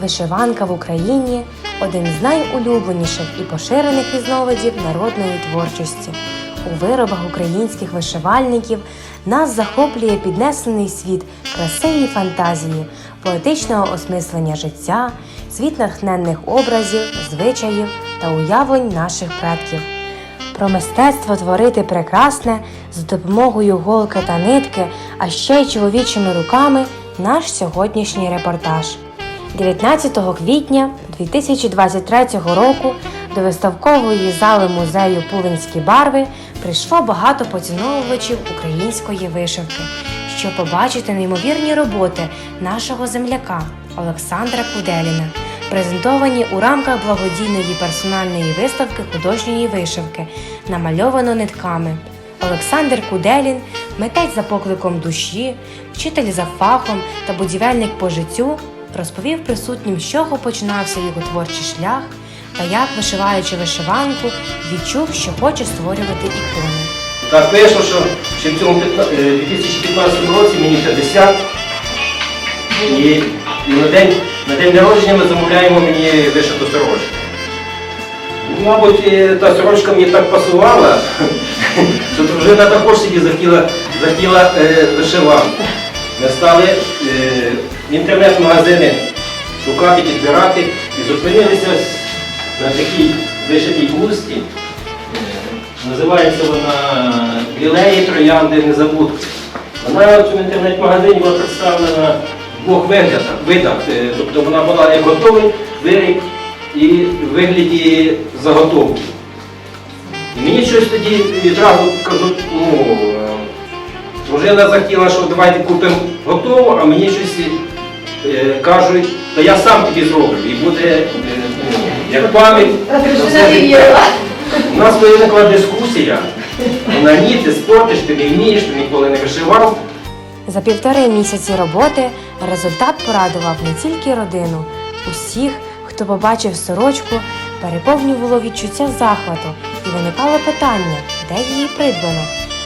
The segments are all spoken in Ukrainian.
Вишиванка в Україні один з найулюбленіших і поширених різновидів народної творчості. У виробах українських вишивальників нас захоплює піднесений світ краси фантазії, поетичного осмислення життя, світ натхненних образів, звичаїв та уявлень наших предків. Про мистецтво творити прекрасне з допомогою голки та нитки, а ще й чоловічими руками наш сьогоднішній репортаж. 19 квітня 2023 року до виставкової зали музею Пулинські барви прийшло багато поціновувачів української вишивки, щоб побачити неймовірні роботи нашого земляка Олександра Куделіна, презентовані у рамках благодійної персональної виставки художньої вишивки, намальовано нитками. Олександр Куделін, митець за покликом душі, вчитель за фахом та будівельник по життю, розповів присутнім, з чого починався його творчий шлях та як, вишиваючи вишиванку, відчув, що хоче створювати ікони. Так вийшло, що ще в цьому е, 2015 році мені 50. І, на, день, на день народження ми замовляємо мені вишиту сорочку. Мабуть, е, та сорочка мені так пасувала, що дружина також собі захотіла, захотіла е, вишиванку. Ми стали е, інтернет-магазини шукати, підбирати і зупинилися на такій вишитій хусті. Називається вона Лілеї Троянди Незабудки. Вона в цьому інтернет-магазині була представлена в двох виглядах. видах. Е, Тобто вона була як готовий виріб і в вигляді заготовки. І мені щось тоді відразу кажуть, ну, е, дружина захотіла, що давайте купимо готову, а мені щось кажуть, то я сам тобі зроблю. І буде е, ну, як пам'ять. На. У нас виникла дискусія. Вона ні, ти спортиш, ти не вмієш, ти ніколи не вишивав. За півтори місяці роботи результат порадував не тільки родину, усіх, хто побачив сорочку, переповнювало відчуття захвату і виникало питання, де її придбано.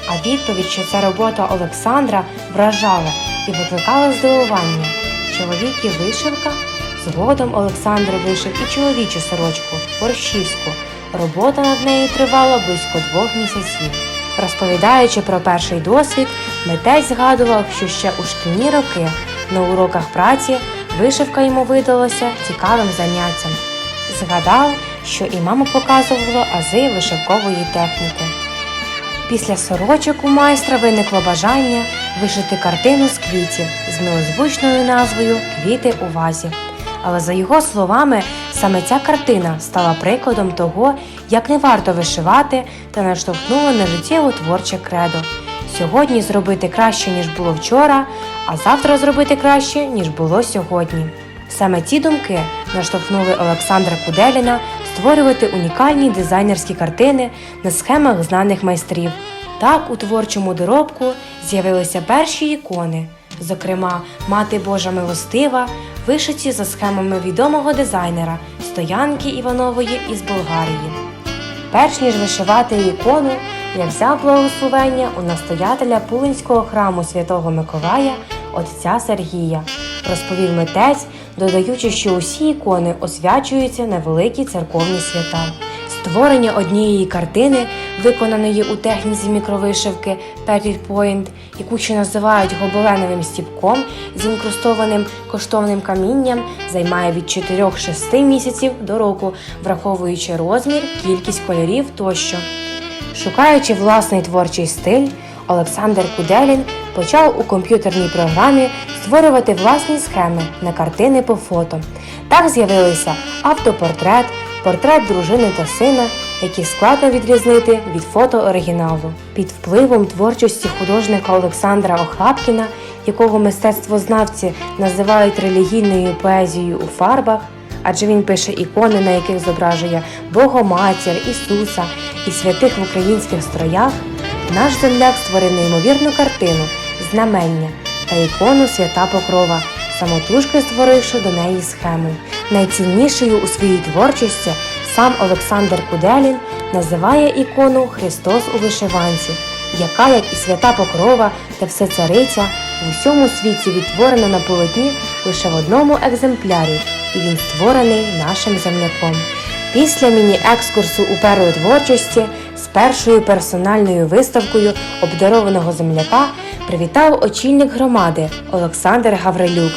А відповідь, що ця робота Олександра вражала і викликала здивування. Чоловік і вишивка. Згодом Олександр вишив і чоловічу сорочку борщівську. Робота над нею тривала близько двох місяців. Розповідаючи про перший досвід, митець згадував, що ще у шкільні роки на уроках праці вишивка йому видалася цікавим заняттям. Згадав, що і мама показувала ази вишивкової техніки. Після сорочок у майстра виникло бажання вишити картину з квітів з милозвучною назвою Квіти у вазі. Але за його словами, саме ця картина стала прикладом того, як не варто вишивати та наштовхнула на життєво творче кредо. Сьогодні зробити краще, ніж було вчора, а завтра зробити краще, ніж було сьогодні. Саме ці думки наштовхнули Олександра Куделіна створювати унікальні дизайнерські картини на схемах знаних майстрів. Так у творчому доробку з'явилися перші ікони, зокрема, Мати Божа Милостива, вишиті за схемами відомого дизайнера Стоянки Іванової із Болгарії. Перш ніж вишивати ікону, я взяв благословення у настоятеля Пулинського храму Святого Миколая, отця Сергія, розповів митець, додаючи, що усі ікони освячуються на великі церковні свята. Створення однієї картини, виконаної у техніці мікровишивки Petit Point, яку ще називають гобеленовим стіпком з інкрустованим коштовним камінням, займає від 4-6 місяців до року, враховуючи розмір, кількість кольорів тощо. Шукаючи власний творчий стиль, Олександр Куделін почав у комп'ютерній програмі створювати власні схеми на картини по фото. Так з'явилися автопортрет, портрет дружини та сина, які складно відрізнити від фото оригіналу. Під впливом творчості художника Олександра Охапкіна, якого мистецтвознавці називають релігійною поезією у фарбах, адже він пише ікони, на яких зображує Богоматір, Ісуса і святих в українських строях, наш земляк створив неймовірну картину знамення та ікону Свята Покрова, самотужки створивши до неї схему. Найціннішою у своїй творчості сам Олександр Куделін називає ікону Христос у вишиванці, яка, як і свята Покрова та Всецариця, в усьому світі відтворена на полотні лише в одному екземплярі і він створений нашим земляком. Після міні-екскурсу у період творчості з першою персональною виставкою обдарованого земляка привітав очільник громади Олександр Гаврилюк.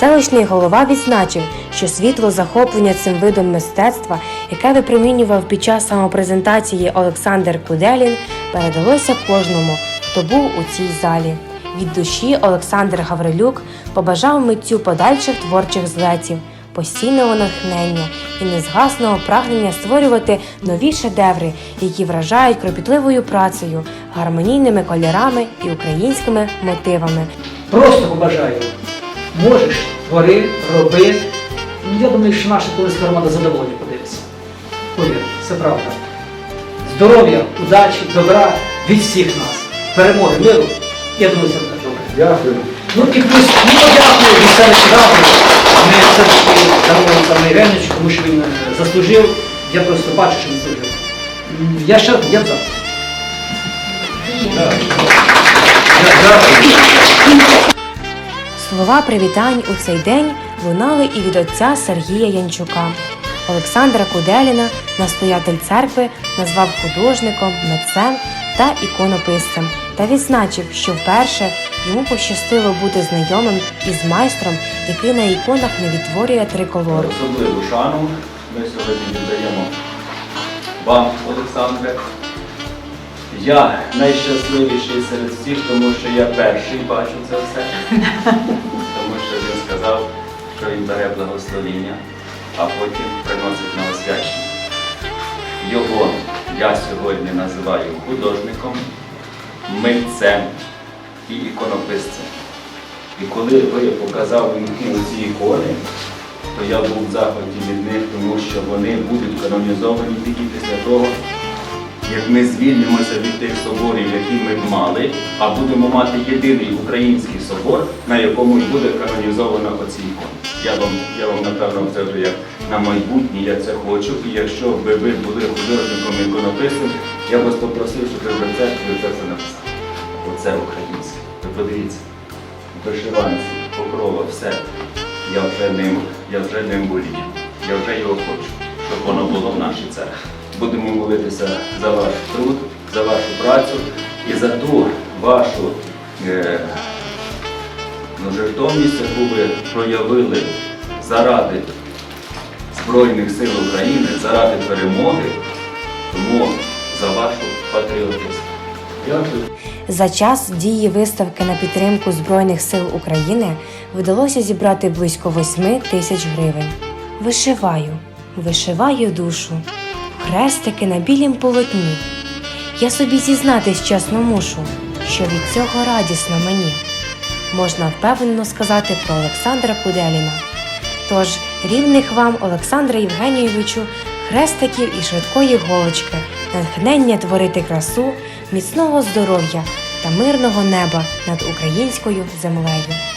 Селищний голова відзначив, що світло захоплення цим видом мистецтва, яке випромінював під час самопрезентації Олександр Куделін, передалося кожному, хто був у цій залі. Від душі Олександр Гаврилюк побажав митцю подальших творчих злетів, постійного натхнення і незгасного прагнення створювати нові шедеври, які вражають кропітливою працею, гармонійними кольорами і українськими мотивами. Просто побажаю. Можеш, твори, роби. Ну, Я думаю, що наша колись громада задоволення подивиться. Повір, це правда. Здоров'я, удачі, добра від всіх нас. Перемоги, миру. Я думаю, це буде добре. Дякую. Ну і плюс, ну дякую від селища ради. Ми все-таки дамо саме Євгеновичу, тому що він е, заслужив. Я просто бачу, що він заслужив. Я ще я за. Слова привітань у цей день лунали і від отця Сергія Янчука. Олександра Куделіна, настоятель церкви, назвав художником, митцем та іконописцем та відзначив, що вперше йому пощастило бути знайомим із майстром, який на іконах не відтворює триколор. Особливу шану ми сьогодні віддаємо вам, Олександре. Я найщасливіший серед всіх, тому що я перший бачу це все. Тому що він сказав, що він бере благословіння, а потім приносить на освячення. Його я сьогодні називаю художником, митцем і іконописцем. І коли ви показав мені ці ікони, то я був в захваті від них, тому що вони будуть канонізовані тільки після того, як ми звільнимося від тих соборів, які ми мали, а будемо мати єдиний український собор, на якому й буде канонізовано оці ікони. Я вам, я вам напевно це вже як на майбутнє, я це хочу. І якщо б ви були художником іконописцем, я вас попросив, щоб ви в церкві це все написали. Оце українське. Ви подивіться вишиванці, покрова, все. Я вже ним, я вже ним болію. Я вже його хочу, щоб воно було в нашій церкві. Будемо молитися за ваш труд, за вашу працю і за ту вашу е, ну, жертовність, яку ви проявили заради Збройних сил України, заради перемоги, тому за вашу патріотизм. За час дії виставки на підтримку Збройних сил України вдалося зібрати близько 8 тисяч гривень. Вишиваю, вишиваю душу, хрестики на білім полотні. Я собі зізнатись чесно мушу, що від цього радісно мені. Можна впевнено сказати про Олександра Куделіна. Тож рівних вам, Олександра Євгенійовичу, хрестиків і швидкої голочки, натхнення творити красу, міцного здоров'я та мирного неба над українською землею.